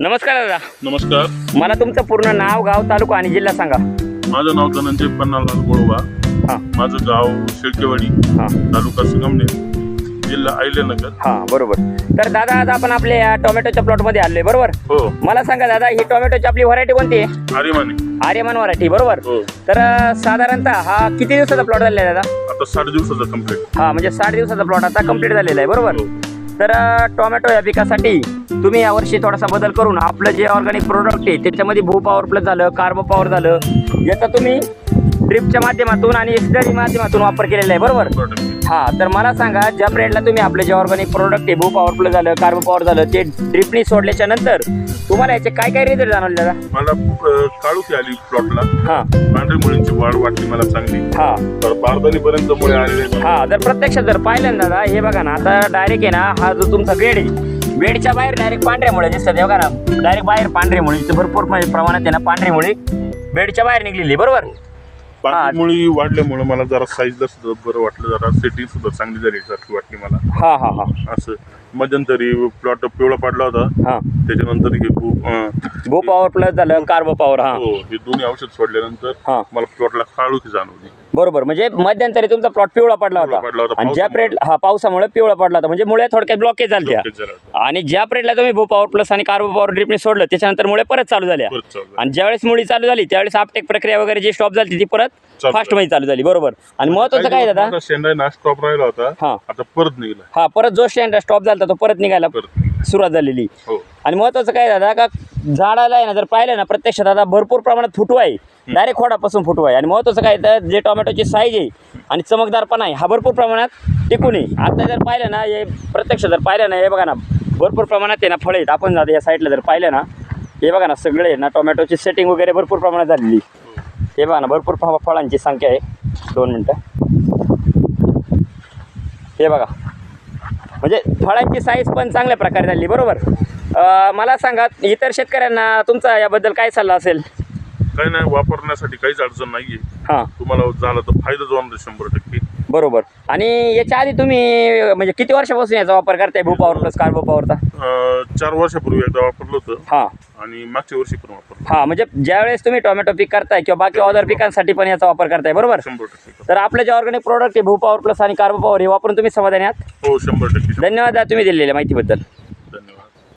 नमस्कार दादा. नमस्कार. मला तुमचं पूर्ण नाव गाव तालुका आणि जिल्हा सांगा. माझं नाव धनंजय पन्नालाल गोळवा हां. माझं गाव शेळकेवाडी हां. तालुका संगमनेर जिल्हा अहिल्यानगर. हां बरोबर. तर दादा आज आपण आपल्या या टोमॅटोच्या प्लॉटमध्ये आलोय बरोबर? हो. मला सांगा दादा ही टोमॅटोची आपली व्हरायटी कोणती आहे? आर्यमाने. आर्यमान व्हरायटी बरोबर? हो. तर अं, साधारणतः हा किती दिवसाचा प्लॉट झालेला आहे दादा? आता साठ दिवसाचा कंप्लीट हा म्हणजे साठ दिवसाचा प्लॉट आता कंप्लीट झालेला आहे बरोबर? हो. तर टोमॅटो या पिकासाठी तुम्ही यावर्षी थोडासा बदल करून आपलं जे ऑर्गॅनिक प्रोडक्ट आहे त्याच्यामध्ये भू पॉवर प्लस झालं कार्बो पॉवर झालं याचा तुम्ही ड्रिपच्या माध्यमातून आणि एसडरी माध्यमातून वापर केलेला आहे बरोबर. हा तर मला सांगा ज्या ब्रँडला तुम्ही आपले जे ऑर्गॅनिक प्रोडक्ट आहे भू पॉवर प्लस झालं कार्बो पॉवर झालं ते ड्रिपनी सोडल्याच्या नंतर तुम्हाला याचे काय काय रिझल्ट जाणवले दादा? मला अं, काळुखी आली प्लॉटला हा. पांढरी मुळींची वाढ वाटली मला चांगली. हा. तर बारदानी पर्यंत मुळे आलेले आहेत. हा जर प्रत्यक्षात जर पाहिलं ना दादा हे बघा ना आता डायरेक्ट आहे ना हा जो तुमचा बेड आहे बेडच्या बाहेर डायरेक्ट पांढऱ्या मुळे दिसतात. हे बघा ना डायरेक्ट बाहेर पांढरी मुळी. इथं भरपूर म्हणजे प्रमाणात आहे ना पांढरी मुळी. बेडच्या बाहेर निघलेली बरोबर? पांढरी मुळी वाढल्यामुळे मला जरा साईजला सुद्धा बरं वाटलं जरा सेटिंग सुद्धा चांगली झाली सारखी वाटली मला. हा हा हा. असं मध्यंतरी प्लॉट पिवळा पडला होता. हा. त्याच्यानंतर हे खूप अं, भू पॉवर प्लस झालं कार्बो पॉवर हा. हो हे दोन्ही औषध सोडल्यानंतर हा. मला प्लॉटला काळुखी जाणवली. बरोबर. म्हणजे मध्यंतरी तुमचा प्लॉट पिवळा पडला होता. होता, आणि ज्या. प्रेड हा पावसामुळे पिवळा पडला होता. म्हणजे मुळे थोडक्यात ब्लॉकेज झाल्या आणि ज्या प्रेडला तुम्ही भू पॉवर प्लस आणि कार्बो पॉवर ड्रिपने सोडलं त्याच्यानंतर मुळे परत चालू झाल्या. परत चालू झालं. आणि ज्यावेळेस मुळी चालू झाली त्यावेळेस आपटेक प्रक्रिया वगैरे जी स्टॉप झाली ती परत चालू फास्टमध्ये चालू झाली. बरोबर. आणि महत्वाचं काय आहे दादा? शेंडा ना स्टॉप राहिला होता. हा. आता परत निघाला. हा परत जो स्टँड स्टॉप झाला तो परत निघायला परत निघाला. सुरुवात झालेली. हो. आणि महत्वाचं काय दादा का झाडाला आहे ना जर पाहिलं ना प्रत्यक्षात आता भरपूर प्रमाणात फुटवा आहे. डायरेक्ट खोडापासून फुटवा आहे. आणि महत्वाचं काय तर जे टोमॅटोची साईज आहे आणि चमकदारपणा आहे हा भरपूर प्रमाणात टिकून आहे. आता जर पाहिलं ना हे प्रत्यक्ष जर पाहिलं ना हे बघा ना भरपूर प्रमाणात आहे ना फळं आहेत. आपण जातो या साईडला जर पाहिलं ना हे बघा ना सगळे ना टोमॅटोची सेटिंग वगैरे भरपूर प्रमाणात झालेली हे बघा ना भरपूर फळांची संख्या आहे. दोन मिनटं. हे बघा. म्हणजे फळांची साईज पण चांगल्या प्रकारे झाली बरोबर? मला सांगा इतर शेतकऱ्यांना तुमचा याबद्दल काय सल्ला असेल? काही नाही वापरण्यासाठी काहीच अडचण नाहीये. हां. तुम्हाला झालं तर फायदा होणार शंभर टक्के. बरोबर. आणि याच्या आधी तुम्ही म्हणजे किती वर्षापासून याचा वापर करताय भू पॉवर प्लस कार्बो पॉवरचा अं, चार वर्षापूर्वी एकदा वापरलं होतं हां. आणि मागच्या वर्षी पण वापरलं हां म्हणजे ज्यावेळेस तुम्ही टोमॅटो पीक करताय किंवा बाकी अदर पिकांसाठी पण याचा वापर करताय बरोबर? शंभर टक्के. तर आपलं जे ऑर्गॅनिक प्रोडक्ट आहे भू पॉवर प्लस आणि कार्बो पॉवर हे वापरून तुम्ही समाधानी आहात? हो शंभर टक्के. धन्यवाद दादा तुम्ही दिलेल्या माहितीबद्दल.